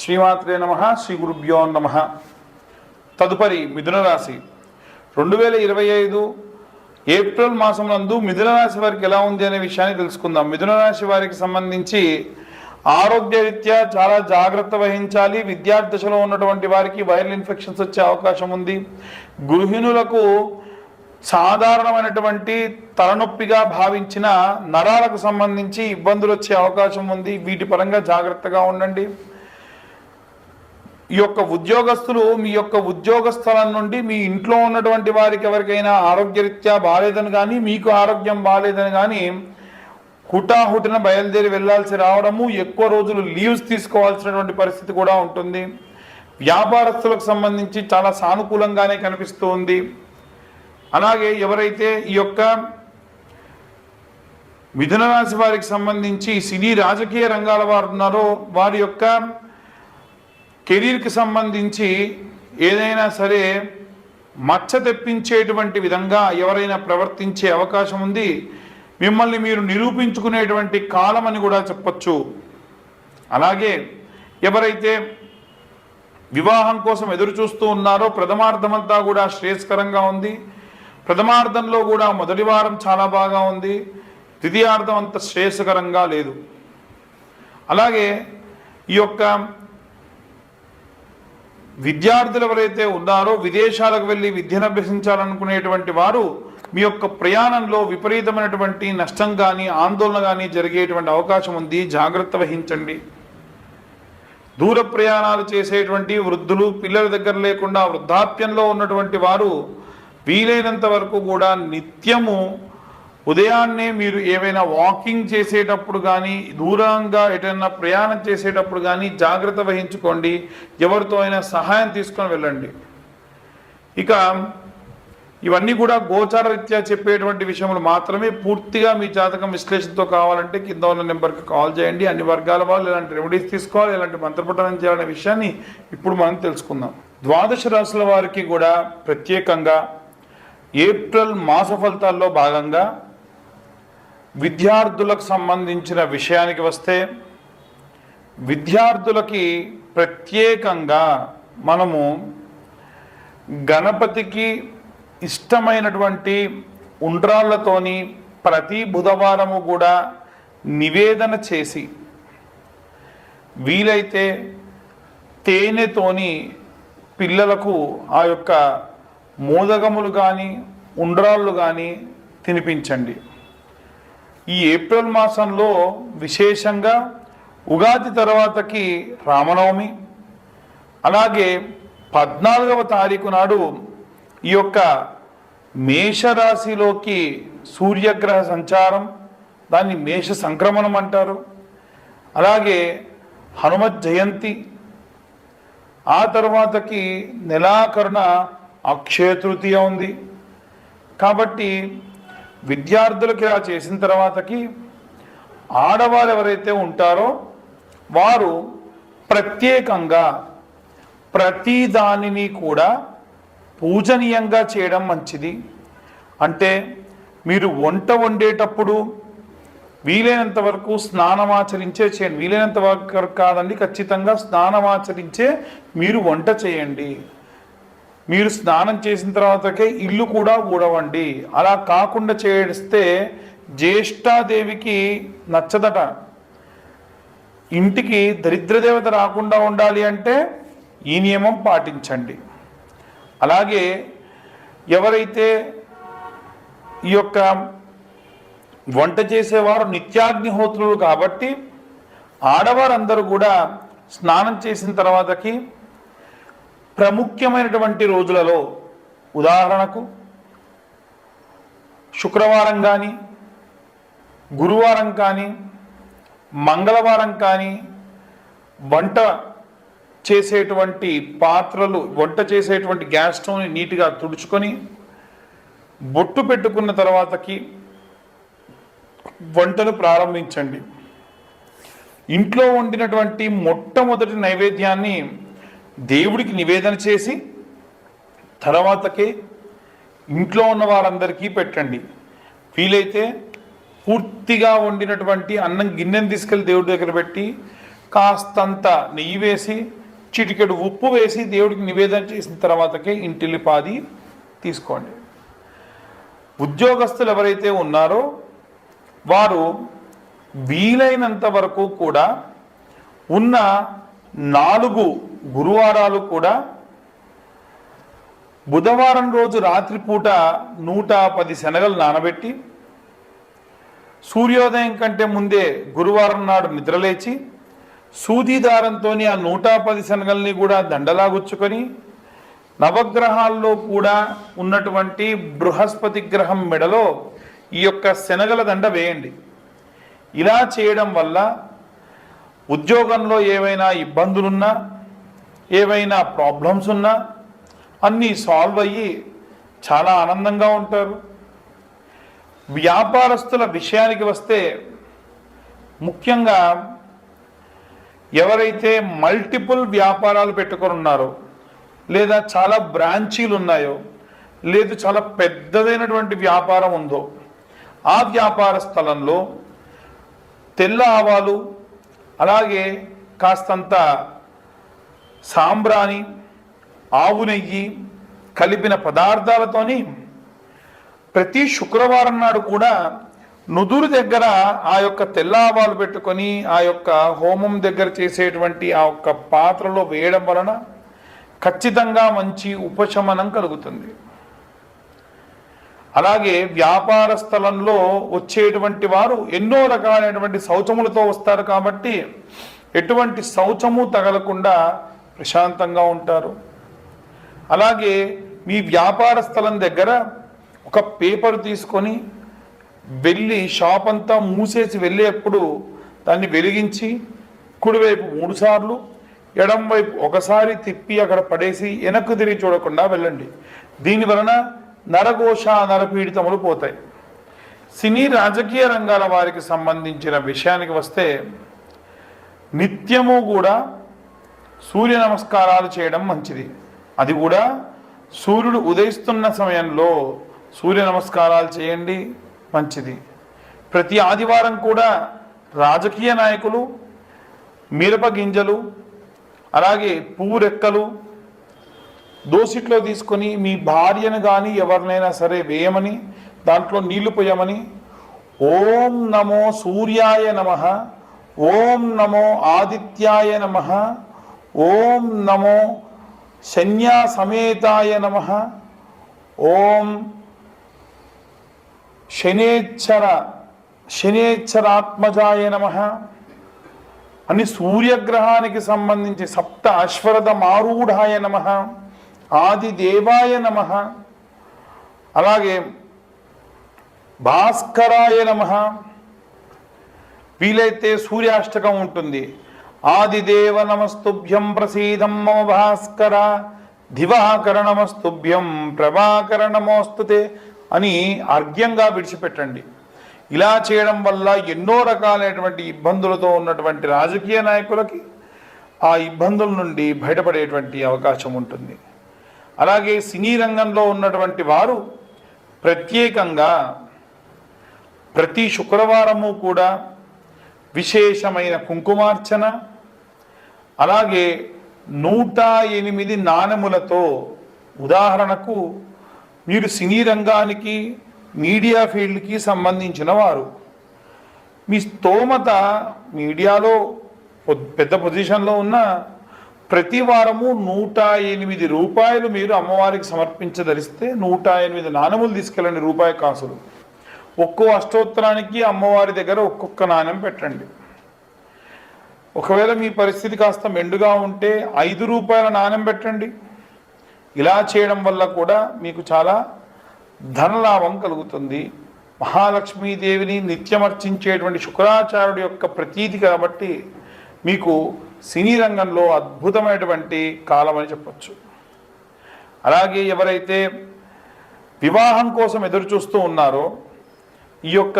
శ్రీమాత్రే నమ శ్రీ గురుభ్యో నమ. తదుపరి మిథున రాశి. రెండు వేల ఇరవై ఐదు ఏప్రిల్ మాసం నందు మిథున రాశి వారికి ఎలా ఉంది అనే విషయాన్ని తెలుసుకుందాం. మిథున రాశి వారికి సంబంధించి ఆరోగ్యరీత్యా చాలా జాగ్రత్త వహించాలి. విద్యార్థి దశలో ఉన్నటువంటి వారికి వైరల్ ఇన్ఫెక్షన్స్ వచ్చే అవకాశం ఉంది. గృహిణులకు సాధారణమైనటువంటి తలనొప్పిగా భావించిన నరాలకు సంబంధించి ఇబ్బందులు వచ్చే అవకాశం ఉంది. వీటి పరంగా జాగ్రత్తగా ఉండండి. ఈ యొక్క ఉద్యోగస్తులు మీ యొక్క ఉద్యోగ స్థలం నుండి మీ ఇంట్లో ఉన్నటువంటి వారికి ఎవరికైనా ఆరోగ్యరీత్యా బాగాలేదని కానీ మీకు ఆరోగ్యం బాగాలేదని కానీ హుటాహుటిన బయలుదేరి వెళ్ళాల్సి రావడము ఎక్కువ రోజులు లీవ్స్ తీసుకోవాల్సినటువంటి పరిస్థితి కూడా ఉంటుంది. వ్యాపారస్తులకు సంబంధించి చాలా సానుకూలంగానే కనిపిస్తూ ఉంది. అలాగే ఎవరైతే ఈ యొక్క మిథున రాశి వారికి సంబంధించి సినీ రాజకీయ రంగాల వారు ఉన్నారో వారి యొక్క కెరీర్కి సంబంధించి ఏదైనా సరే మచ్చ తెప్పించేటువంటి విధంగా ఎవరైనా ప్రవర్తించే అవకాశం ఉంది. మిమ్మల్ని మీరు నిరూపించుకునేటువంటి కాలం అని కూడా చెప్పచ్చు. అలాగే ఎవరైతే వివాహం కోసం ఎదురు చూస్తూ ఉన్నారో ప్రథమార్థమంతా కూడా శ్రేయస్కరంగా ఉంది. ప్రథమార్థంలో కూడా మొదటి వారం చాలా బాగా ఉంది. ద్వితీయార్థం అంత శ్రేయస్కరంగా లేదు. అలాగే ఈ యొక్క విద్యార్థులు ఎవరైతే ఉన్నారో విదేశాలకు వెళ్ళి విద్యను అభ్యసించాలనుకునేటువంటి వారు మీ యొక్క ప్రయాణంలో విపరీతమైనటువంటి నష్టం కానీ ఆందోళన కానీ జరిగేటువంటి అవకాశం ఉంది. జాగ్రత్త వహించండి. దూర ప్రయాణాలు చేసేటువంటి వృద్ధులు పిల్లల దగ్గర లేకుండా వృద్ధాప్యంలో ఉన్నటువంటి వారు వీలైనంత వరకు కూడా నిత్యము ఉదయాన్నే మీరు ఏవైనా వాకింగ్ చేసేటప్పుడు కానీ దూరంగా ఎటైనా ప్రయాణం చేసేటప్పుడు కానీ జాగ్రత్త వహించుకోండి. ఎవరితో అయినా సహాయం తీసుకొని వెళ్ళండి. ఇక ఇవన్నీ కూడా గోచార రీత్యా చెప్పేటువంటి విషయములు మాత్రమే పూర్తిగా మీ జాతకం విశ్లేషణతో కావాలంటే కింద ఉన్న నెంబర్కి కాల్ చేయండి. అన్ని వర్గాల వాళ్ళు ఎలాంటి రెమెడీస్ తీసుకోవాలి ఎలాంటి మంత్రపఠనం చేయాలనే విషయాన్ని ఇప్పుడు మనం తెలుసుకుందాం. ద్వాదశ రాశుల వారికి కూడా ప్రత్యేకంగా ఏప్రిల్ మాస ఫలితాల్లో భాగంగా విద్యార్థులకు సంబంధించిన విషయానికి వస్తే విద్యార్థులకి ప్రత్యేకంగా మనము గణపతికి ఇష్టమైనటువంటి ఉండ్రాళ్ళతోని ప్రతి బుధవారము కూడా నివేదన చేసి వీలైతే తేనెతోని పిల్లలకు ఆ యొక్క మోదగములు కానీ ఉండ్రాళ్ళు కానీ తినిపించండి. ఈ ఏప్రిల్ మాసంలో విశేషంగా ఉగాది తర్వాతకి రామనవమి అలాగే పద్నాలుగవ తారీఖు నాడు ఈ యొక్క మేషరాశిలోకి సూర్యగ్రహ సంచారం దాన్ని మేష సంక్రమణం అంటారు. అలాగే హనుమత్ జయంతి ఆ తర్వాతకి నెలాకరుణ అక్షయ తృతీయ ఉంది. కాబట్టి విద్యార్థులకి ఇలా చేసిన తర్వాతకి ఆడవారు ఎవరైతే ఉంటారో వారు ప్రత్యేకంగా ప్రతి దానిని కూడా పూజనీయంగా చేయడం మంచిది. అంటే మీరు వంట వండేటప్పుడు వీలైనంత వరకు స్నానమాచరించే చేయండి. వీలైనంత వరకు కాదండి ఖచ్చితంగా స్నానమాచరించే మీరు వంట చేయండి. మీరు స్నానం చేసిన తర్వాతకే ఇల్లు కూడా ఊడవండి. అలా కాకుండా చేస్తే జ్యేష్ఠాదేవికి నచ్చదట. ఇంటికి దరిద్రదేవత రాకుండా ఉండాలి అంటే ఈ నియమం పాటించండి. అలాగే ఎవరైతే ఈ యొక్క వంట చేసేవారు నిత్యాగ్నిహోత్రులు కాబట్టి ఆడవారందరూ కూడా స్నానం చేసిన తర్వాతకి ప్రముఖ్యమైనటువంటి రోజులలో ఉదాహరణకు శుక్రవారం కానీ గురువారం కానీ మంగళవారం కానీ వంట చేసేటువంటి పాత్రలు వంట చేసేటువంటి గ్యాస్ స్టవ్ని నీట్గా తుడుచుకొని బొట్టు పెట్టుకున్న తర్వాతకి వంటను ప్రారంభించండి. ఇంట్లో వండినటువంటి మొట్టమొదటి నైవేద్యాన్ని దేవుడికి నివేదన చేసి తర్వాతకే ఇంట్లో ఉన్న వారందరికీ పెట్టండి. వీలైతే పూర్తిగా వండినటువంటి అన్నం గిన్నెను తీసుకెళ్ళి దేవుడి దగ్గర పెట్టి కాస్తంత నెయ్యి వేసి చిటికెడు ఉప్పు వేసి దేవుడికి నివేదన చేసిన తర్వాతకే ఇంటిల్లిపాది తీసుకోండి. ఉద్యోగస్తులు ఎవరైతే ఉన్నారో వారు వీలైనంత వరకు కూడా ఉన్న నాలుగు గురువారాలు కూడా బుధవారం రోజు రాత్రిపూట నూట పది శనగలు నానబెట్టి సూర్యోదయం కంటే ముందే గురువారం నాడు నిద్రలేచి సూదిదారంతో ఆ నూట పది శనగల్ని కూడా దండలాగుచ్చుకొని నవగ్రహాల్లో కూడా ఉన్నటువంటి బృహస్పతి గ్రహం మెడలో ఈ యొక్క శనగల దండ వేయండి. ఇలా చేయడం వల్ల ఉద్యోగంలో ఏవైనా ఇబ్బందులున్నా ఏవైనా ప్రాబ్లమ్స్ ఉన్నా అన్నీ సాల్వ్ అయ్యి చాలా ఆనందంగా ఉంటారు. వ్యాపారస్తుల విషయానికి వస్తే ముఖ్యంగా ఎవరైతే మల్టిపుల్ వ్యాపారాలు పెట్టుకొని ఉన్నారో లేదా చాలా బ్రాంచీలు ఉన్నాయో లేదు చాలా పెద్దదైనటువంటి వ్యాపారం ఉందో ఆ వ్యాపార స్థలంలో తెల్ల ఆవాలు అలాగే కాస్తంత సాంబ్రాణి ఆవు నెయ్యి కలిపిన పదార్థాలతోని ప్రతి శుక్రవారం నాడు కూడా నుదురు దగ్గర ఆ యొక్క తెల్ల ఆవాలు పెట్టుకొని ఆ యొక్క హోమం దగ్గర చేసేటువంటి ఆ యొక్క పాత్రలో వేయడం వలన ఖచ్చితంగా మంచి ఉపశమనం కలుగుతుంది. అలాగే వ్యాపార స్థలంలో వచ్చేటువంటి వారు ఎన్నో రకాలైనటువంటి శౌచములతో వస్తారు కాబట్టి ఎటువంటి శౌచము తగలకుండా ప్రశాంతంగా ఉంటారు. అలాగే మీ వ్యాపార స్థలం దగ్గర ఒక పేపర్ తీసుకొని వెళ్ళి షాప్ అంతా మూసేసి వెళ్ళేప్పుడు దాన్ని వెలిగించి కుడివైపు మూడు సార్లు ఎడం వైపు ఒకసారి తిప్పి అక్కడ పడేసి వెనక్కు తిరిగి చూడకుండా వెళ్ళండి. దీని వలన నరఘోష నరపీడితములు పోతాయి. సినీ రాజకీయ రంగాల వారికి సంబంధించిన విషయానికి వస్తే నిత్యము కూడా సూర్య నమస్కారాలు చేయడం మంచిది. అది కూడా సూర్యుడు ఉదయిస్తున్న సమయంలో సూర్య నమస్కారాలు చేయండి మంచిది. ప్రతి ఆదివారం కూడా రాజకీయ నాయకులు మిరప గింజలు అలాగే పువ్వు రెక్కలు దోసిట్లో తీసుకొని మీ భార్యను కానీ ఎవరినైనా సరే వేయమని దాంట్లో నీళ్ళు పోయమని ఓం నమో సూర్యాయ నమ ఓం నమో ఆదిత్యాయ నమ ఓం నమో శన్యాసమేతాయ నమ. ఓం శనేచ్చర శనేచ్చరాత్మజాయ నమ. అని సూర్యగ్రహానికి సంబంధించి సప్త అశ్వరథ మారూఢాయ నమ. ఆది దేవాయ నమ. అలాగే భాస్కరాయ నమ. వీలైతే సూర్యాష్టకం ఉంటుంది. ఆదిదేవ నమస్తుభ్యం ప్రసీదం మమ భాస్కర దివాకర నమస్తుభ్యం ప్రభాకర నమోస్తుతే అని అర్ఘ్యంగా విడిచిపెట్టండి. ఇలా చేయడం వల్ల ఎన్నో రకాలైనటువంటి ఇబ్బందులతో ఉన్నటువంటి రాజకీయ నాయకులకి ఆ ఇబ్బందుల నుండి బయటపడేటువంటి అవకాశం ఉంటుంది. అలాగే సినీ రంగంలో ఉన్నటువంటి వారు ప్రత్యేకంగా ప్రతి శుక్రవారము కూడా విశేషమైన కుంకుమార్చన అలాగే నూట ఎనిమిది నాణెములతో ఉదాహరణకు మీరు సినీ రంగానికి మీడియా ఫీల్డ్కి సంబంధించిన వారు. మీ స్తోమత మీడియాలో పెద్ద పొజిషన్లో ఉన్న ప్రతి వారము నూట ఎనిమిది రూపాయలు మీరు అమ్మవారికి సమర్పించదలిస్తే నూట ఎనిమిది నాణెములు తీసుకెళ్ళండి రూపాయి కాసులు. ఒక్కో అష్టోత్తరానికి అమ్మవారి దగ్గర ఒక్కొక్క నాణెం పెట్టండి. ఒకవేళ మీ పరిస్థితి కాస్త మెండుగా ఉంటే ఐదు రూపాయల నాణెం పెట్టండి. ఇలా చేయడం వల్ల కూడా మీకు చాలా ధనలాభం కలుగుతుంది. మహాలక్ష్మీదేవిని నిత్యమర్చించేటువంటి శుక్రాచార్యుడి యొక్క ప్రతీతి కాబట్టి మీకు సినీ రంగంలో అద్భుతమైనటువంటి కాలం అని చెప్పచ్చు. అలాగే ఎవరైతే వివాహం కోసం ఎదురు చూస్తూ ఉన్నారో ఈ యొక్క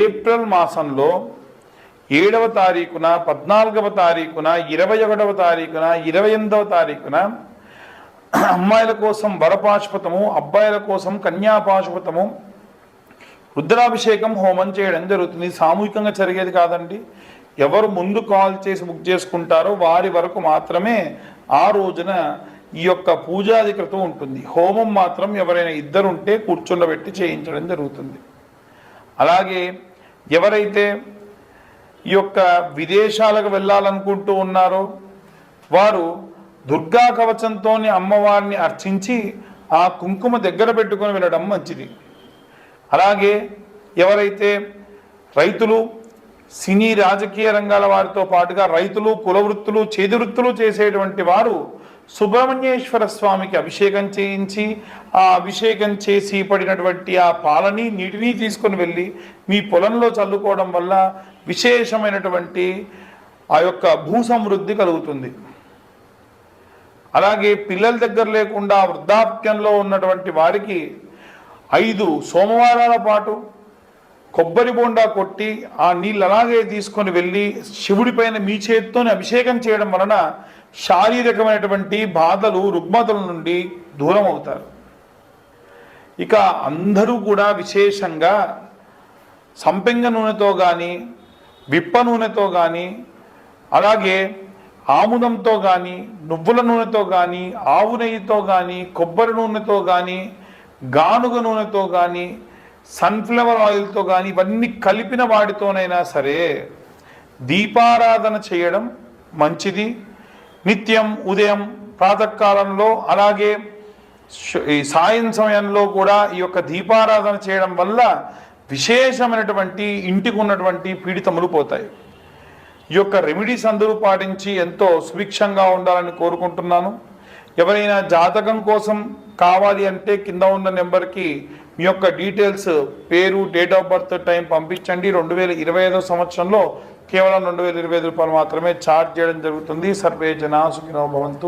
ఏప్రిల్ మాసంలో ఏడవ తారీఖున పద్నాలుగవ తారీఖున ఇరవై ఒకటవ తారీఖున ఇరవై ఎనిమిదవ తారీఖున అమ్మాయిల కోసం వరపాశుపతము అబ్బాయిల కోసం కన్యాపాశుపతము రుద్రాభిషేకం హోమం చేయడం జరుగుతుంది. సామూహికంగా జరిగేది కాదండి. ఎవరు ముందు కాల్ చేసి బుక్ చేసుకుంటారో వారి వరకు మాత్రమే ఆ రోజున ఈ యొక్క పూజాధికృతం ఉంటుంది. హోమం మాత్రం ఎవరైనా ఇద్దరు ఉంటే కూర్చుండబెట్టి చేయించడం జరుగుతుంది. అలాగే ఎవరైతే ఈ యొక్క విదేశాలకు వెళ్ళాలనుకుంటూ ఉన్నారో వారు దుర్గా కవచంతోని అమ్మవారిని అర్చించి ఆ కుంకుమ దగ్గర పెట్టుకొని వెళ్ళడం మంచిది. అలాగే ఎవరైతే రైతులు సినీ రాజకీయ రంగాల వారితో పాటుగా రైతులు కుల వృత్తులు చేతి వృత్తులు చేసేటువంటి వారు సుబ్రహ్మణ్యేశ్వర స్వామికి అభిషేకం చేయించి ఆ అభిషేకం చేసి పడినటువంటి ఆ పాలని నీటిని తీసుకొని వెళ్ళి మీ పొలంలో చల్లుకోవడం వల్ల విశేషమైనటువంటి ఆ యొక్క భూ సమృద్ధి కలుగుతుంది. అలాగే పిల్లల దగ్గర లేకుండా వృద్ధాప్యంలో ఉన్నటువంటి వారికి ఐదు సోమవారాల పాటు కొబ్బరి బోండా కొట్టి ఆ నీళ్ళు అలాగే తీసుకొని వెళ్ళి శివుడి పైన మీ చేతితోనే అభిషేకం చేయడం వలన శారీరకమైనటువంటి బాధలు రుగ్మతల నుండి దూరం అవుతారు ఇక అందరూ కూడా విశేషంగా సంపెంగ నూనెతో కానీ విప్ప నూనెతో కానీ అలాగే ఆముదంతో కానీ నువ్వుల నూనెతో కానీ ఆవు నెయ్యితో కానీ కొబ్బరి నూనెతో కానీ గానుగ నూనెతో కానీ సన్ఫ్లవర్ ఆయిల్తో కానీ ఇవన్నీ కలిపిన వాటితోనైనా సరే దీపారాధన చేయడం మంచిది. నిత్యం ఉదయం ప్రాతకాలంలో అలాగే ఈ సాయం సమయంలో కూడా ఈ యొక్క దీపారాధన చేయడం వల్ల విశేషమైనటువంటి ఇంటికి ఉన్నటువంటి పీడితములు పోతాయి. ఈ యొక్క రెమెడీస్ అందరూ పాటించి ఎంతో సుభిక్షంగా ఉండాలని కోరుకుంటున్నాను. ఎవరైనా జాతకం కోసం కావాలి అంటే కింద ఉన్న నెంబర్కి మీ యొక్క డీటెయిల్స్ పేరు డేట్ ఆఫ్ బర్త్ టైం పంపించండి. రెండు వేల ఇరవై ఐదో సంవత్సరంలో కేవలం రెండు వేల ఇరవై ఐదు రూపాయలు మాత్రమే ఛార్జ్ చేయడం జరుగుతుంది. సర్వే జనా సుఖినో భవంతు.